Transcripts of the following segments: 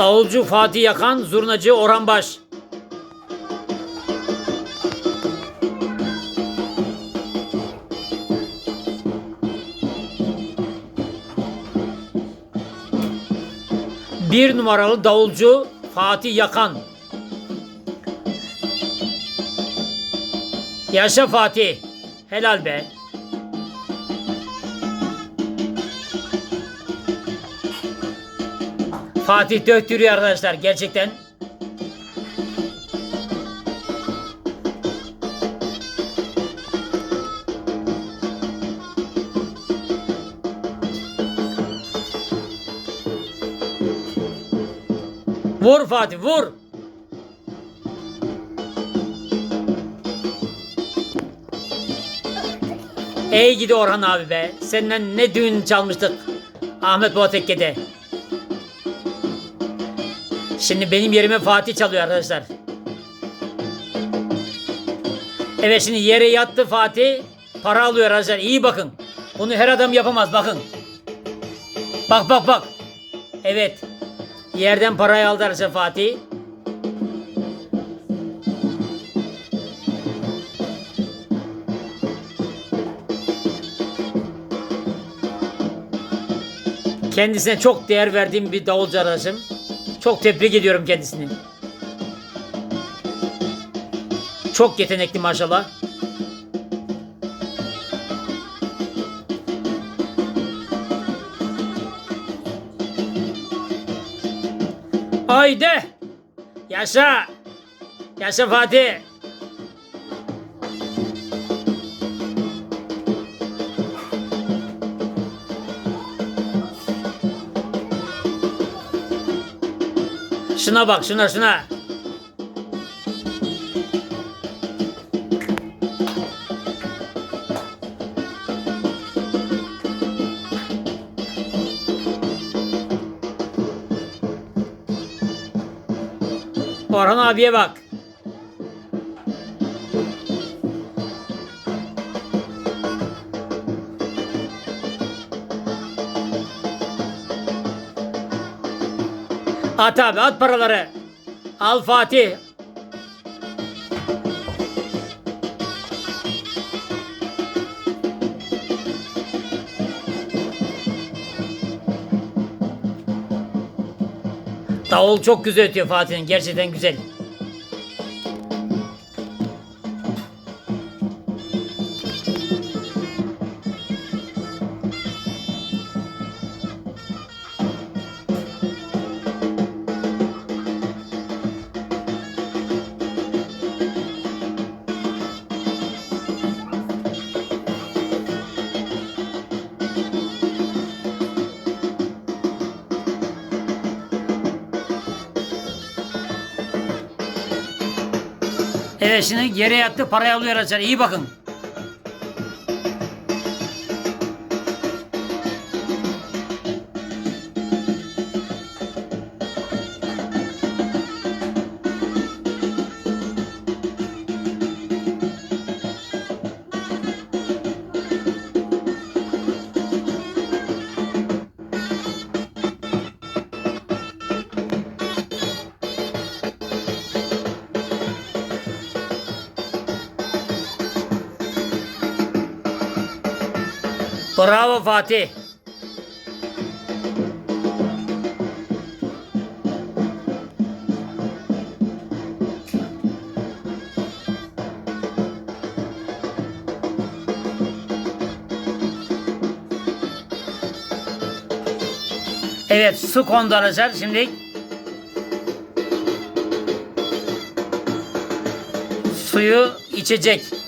Davulcu Fatih Yakan, zurnacı Orhan Baş. Bir numaralı davulcu Fatih Yakan. Yaşa Fatih. Helal be. Fatih döktürüyor arkadaşlar gerçekten. Vur Fatih vur. Ey gidi Orhan abi be. Senden ne düğün çalmıştık. Ahmet Boğatekke'de. Şimdi benim yerime Fatih çalıyor arkadaşlar. Evet şimdi yere yattı Fatih. Para alıyor arkadaşlar. İyi bakın. Bunu her adam yapamaz bakın. Bak bak bak. Evet. Yerden parayı aldı arkadaşlar Fatih. Kendisine çok değer verdiğim bir davulcu arkadaşım. Çok tebrik ediyorum kendisini. Çok yetenekli maşallah. Haydi. Yaşa. Yaşa Fatih. Şuna bak şuna şuna. Orhan abiye bak. At abi at paraları. Al Fatih. Davul çok güzel ötüyor Fatih'in. Gerçekten güzel. Evet şimdi yere yattı parayı alıyor arkadaşlar. İyi bakın. Bravo Fatih. Evet su kondu şimdi. Suyu içecek.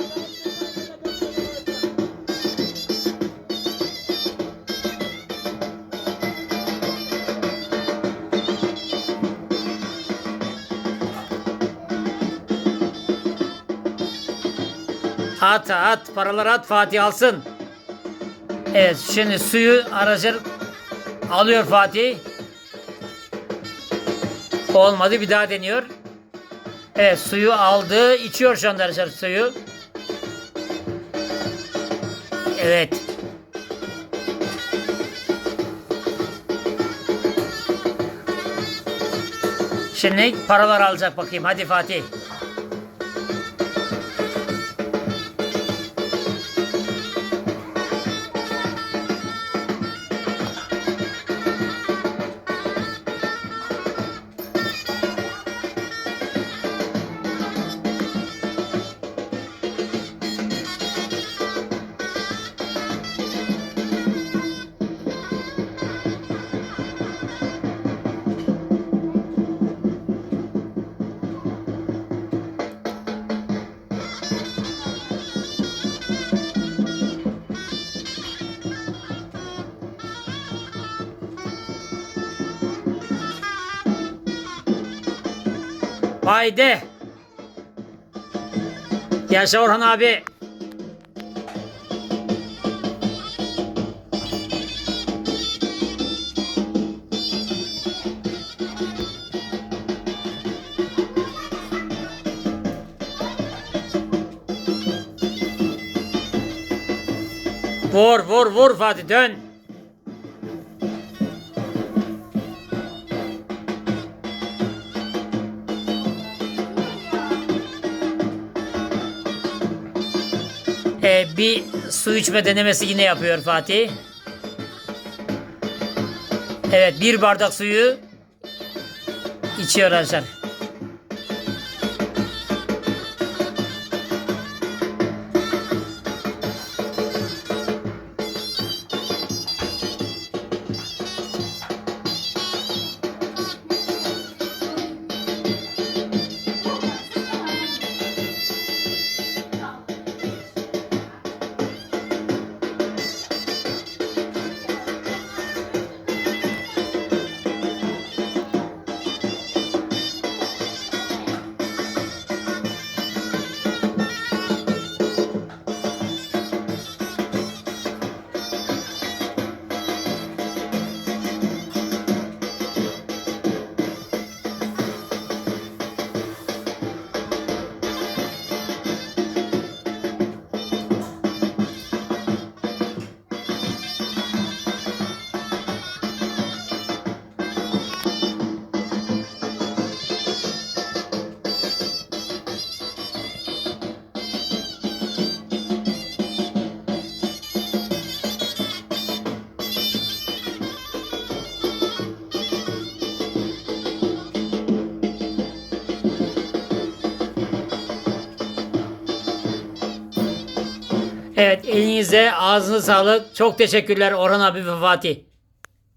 At at paraları at Fatih alsın. Evet şimdi suyu aracır alıyor Fatih. Olmadı bir daha deniyor. Evet suyu aldı. içiyor şu anda arkadaşlar suyu. Evet. Şimdi paralar alacak bakayım. Hadi Fatih. Haydi. Yaşa Orhan abi. Vur vur vur Fatih dön. Ee, bir su içme denemesi yine yapıyor Fatih. Evet bir bardak suyu içiyor arkadaşlar. Evet elinize ağzınıza sağlık. Çok teşekkürler Orhan abi ve Fatih.